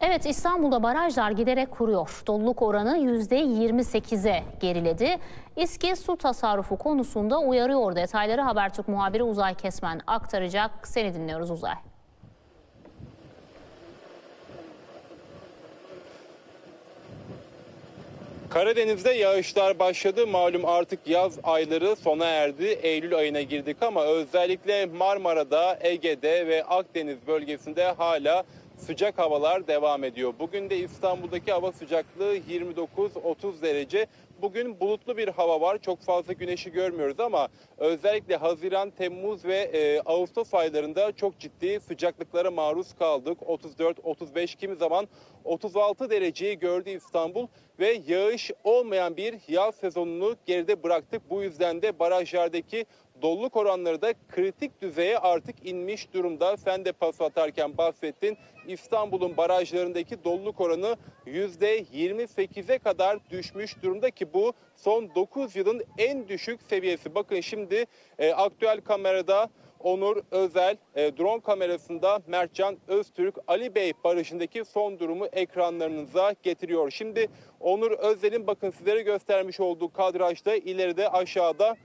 Evet İstanbul'da barajlar giderek kuruyor. Doluluk oranı %28'e geriledi. İSKİ su tasarrufu konusunda uyarıyor. Detayları Habertürk muhabiri Uzay Kesmen aktaracak. Seni dinliyoruz Uzay. Karadeniz'de yağışlar başladı. Malum artık yaz ayları sona erdi. Eylül ayına girdik ama özellikle Marmara'da, Ege'de ve Akdeniz bölgesinde hala sıcak havalar devam ediyor. Bugün de İstanbul'daki hava sıcaklığı 29-30 derece. Bugün bulutlu bir hava var. Çok fazla güneşi görmüyoruz ama özellikle Haziran, Temmuz ve e, Ağustos aylarında çok ciddi sıcaklıklara maruz kaldık. 34-35 kimi zaman 36 dereceyi gördü İstanbul ve yağış olmayan bir yaz sezonunu geride bıraktık. Bu yüzden de barajlardaki doluluk oranları da kritik düzeye artık inmiş durumda. Sen de pas atarken bahsettin. İstanbul'un barajlarındaki doluluk oranı %28'e kadar düşmüş durumda ki bu son 9 yılın en düşük seviyesi. Bakın şimdi e, aktüel kamerada Onur Özel, e, drone kamerasında Mertcan Öztürk, Ali Bey barajındaki son durumu ekranlarınıza getiriyor. Şimdi Onur Özel'in bakın sizlere göstermiş olduğu kadrajda ileride aşağıda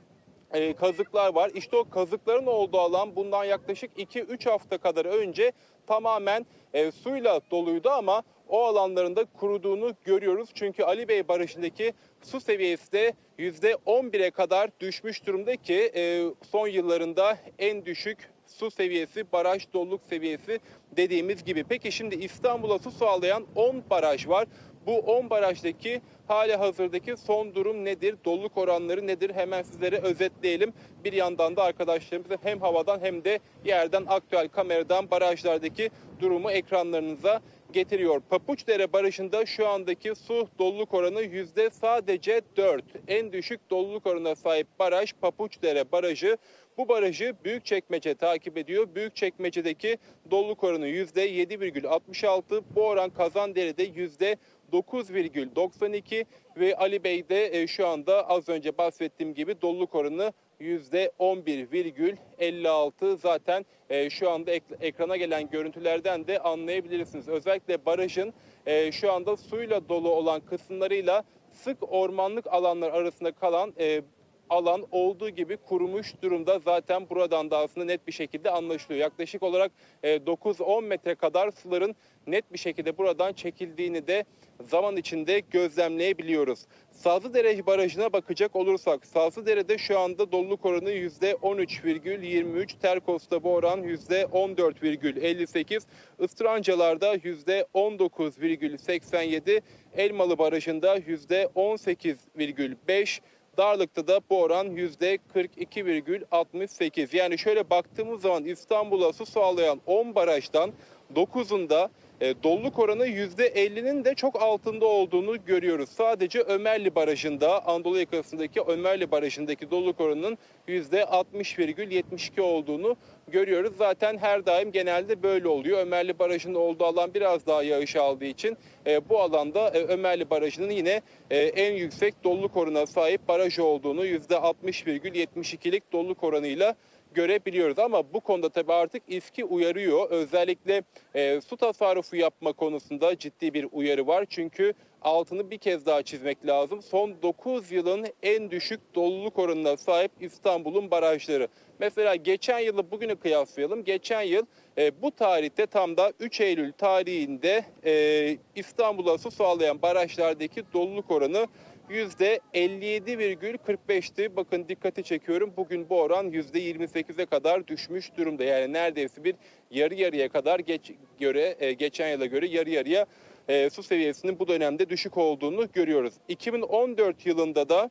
e, kazıklar var. İşte o kazıkların olduğu alan bundan yaklaşık 2-3 hafta kadar önce tamamen e, suyla doluydu ama o alanlarında kuruduğunu görüyoruz. Çünkü Ali Bey Barajı'ndaki su seviyesi de %11'e kadar düşmüş durumda ki e, son yıllarında en düşük su seviyesi, baraj doluluk seviyesi dediğimiz gibi. Peki şimdi İstanbul'a su sağlayan 10 baraj var. Bu 10 barajdaki hali hazırdaki son durum nedir? Doluluk oranları nedir? Hemen sizlere özetleyelim. Bir yandan da arkadaşlarımızın hem havadan hem de yerden aktüel kameradan barajlardaki durumu ekranlarınıza getiriyor. Papuçdere Barajı'nda şu andaki su doluluk oranı yüzde sadece 4. En düşük doluluk oranına sahip baraj Papuçdere Barajı. Bu barajı Büyükçekmece takip ediyor. Büyükçekmece'deki doluluk oranı yüzde 7,66. Bu oran Kazandere'de yüzde 9,92 ve Ali Bey'de e, şu anda az önce bahsettiğim gibi doluluk oranı %11,56 zaten e, şu anda ek- ekrana gelen görüntülerden de anlayabilirsiniz. Özellikle barajın e, şu anda suyla dolu olan kısımlarıyla sık ormanlık alanlar arasında kalan e, alan olduğu gibi kurumuş durumda. Zaten buradan da aslında net bir şekilde anlaşılıyor. Yaklaşık olarak e, 9-10 metre kadar suların net bir şekilde buradan çekildiğini de zaman içinde gözlemleyebiliyoruz. Sazlıdere Barajı'na bakacak olursak Sazlıdere'de şu anda doluluk oranı %13,23, Terkos'ta bu oran %14,58, Istrancalar'da %19,87, Elmalı Barajı'nda %18,5, Darlık'ta da bu oran %42,68. Yani şöyle baktığımız zaman İstanbul'a su sağlayan 10 barajdan 9'unda e, doluluk oranı %50'nin de çok altında olduğunu görüyoruz. Sadece Ömerli Barajı'nda, Anadolu yakasındaki Ömerli Barajı'ndaki doluluk oranının %60,72 olduğunu görüyoruz. Zaten her daim genelde böyle oluyor. Ömerli Barajı'nın olduğu alan biraz daha yağış aldığı için e, bu alanda e, Ömerli Barajı'nın yine e, en yüksek doluluk oranına sahip baraj olduğunu %60,72'lik doluluk oranıyla görebiliyoruz. Ama bu konuda tabii artık İSKİ uyarıyor. Özellikle e, su tasarrufu yapma konusunda ciddi bir uyarı var. Çünkü altını bir kez daha çizmek lazım. Son 9 yılın en düşük doluluk oranına sahip İstanbul'un barajları. Mesela geçen yılı bugünü kıyaslayalım. Geçen yıl e, bu tarihte tam da 3 Eylül tarihinde e, İstanbul'a su sağlayan barajlardaki doluluk oranı %57,45'ti. Bakın dikkati çekiyorum. Bugün bu oran %28'e kadar düşmüş durumda. Yani neredeyse bir yarı yarıya kadar geç göre e, geçen yıla göre yarı yarıya e, su seviyesinin bu dönemde düşük olduğunu görüyoruz. 2014 yılında da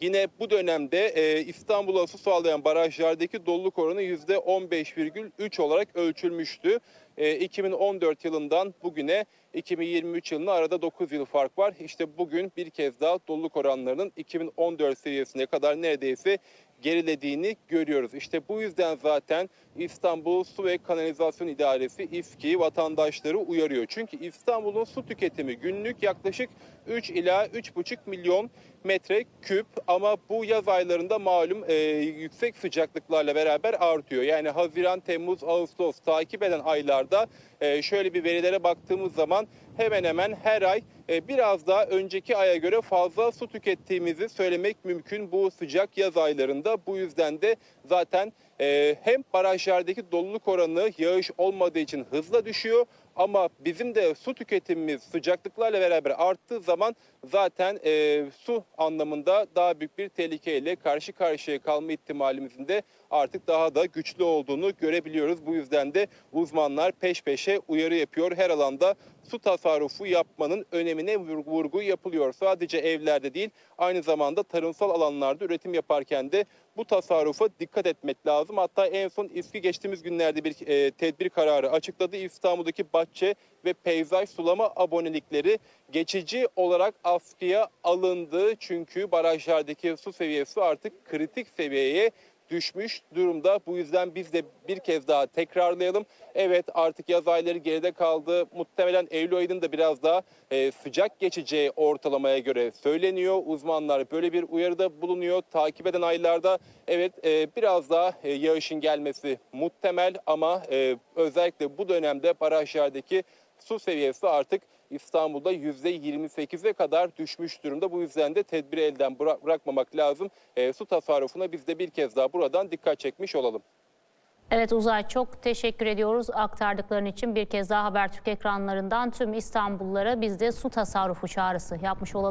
Yine bu dönemde e, İstanbul'a su sağlayan barajlardaki doluluk oranı %15,3 olarak ölçülmüştü. E, 2014 yılından bugüne 2023 yılına arada 9 yıl fark var. İşte bugün bir kez daha doluluk oranlarının 2014 seviyesine kadar neredeyse gerilediğini görüyoruz. İşte bu yüzden zaten İstanbul Su ve Kanalizasyon İdaresi İFKİ vatandaşları uyarıyor. Çünkü İstanbul'un su tüketimi günlük yaklaşık 3 ila 3,5 milyon metre küp ama bu yaz aylarında malum e, yüksek sıcaklıklarla beraber artıyor. Yani Haziran, Temmuz, Ağustos takip eden aylarda e, şöyle bir verilere baktığımız zaman hemen hemen her ay e, biraz daha önceki aya göre fazla su tükettiğimizi söylemek mümkün bu sıcak yaz aylarında. Bu yüzden de zaten e, hem barajlardaki doluluk oranı yağış olmadığı için hızla düşüyor ama bizim de su tüketimimiz sıcaklıklarla beraber arttığı zaman zaten e, su anlamında daha büyük bir tehlikeyle karşı karşıya kalma ihtimalimizin de artık daha da güçlü olduğunu görebiliyoruz. Bu yüzden de uzmanlar peş peşe uyarı yapıyor. Her alanda su tasarrufu yapmanın önemine vur- vurgu yapılıyor. Sadece evlerde değil aynı zamanda tarımsal alanlarda üretim yaparken de bu tasarrufa dikkat etmek lazım. Hatta en son İSKİ geçtiğimiz günlerde bir e, tedbir kararı açıkladı. İstanbul'daki bahçe ve peyzaj sulama abonelikleri geçici olarak askıya alındı. Çünkü barajlardaki su seviyesi artık kritik seviyeye düşmüş durumda. Bu yüzden biz de bir kez daha tekrarlayalım. Evet artık yaz ayları geride kaldı. Muhtemelen Eylül ayının da biraz daha e, sıcak geçeceği ortalamaya göre söyleniyor. Uzmanlar böyle bir uyarıda bulunuyor. Takip eden aylarda evet e, biraz daha e, yağışın gelmesi muhtemel ama e, özellikle bu dönemde barajlardaki su seviyesi artık İstanbul'da %28'e kadar düşmüş durumda. Bu yüzden de tedbiri elden bıra- bırakmamak lazım. E, su tasarrufuna biz de bir kez daha buradan dikkat çekmiş olalım. Evet Uzay çok teşekkür ediyoruz aktardıkların için. Bir kez daha Habertürk ekranlarından tüm İstanbullulara biz de su tasarrufu çağrısı yapmış olalım.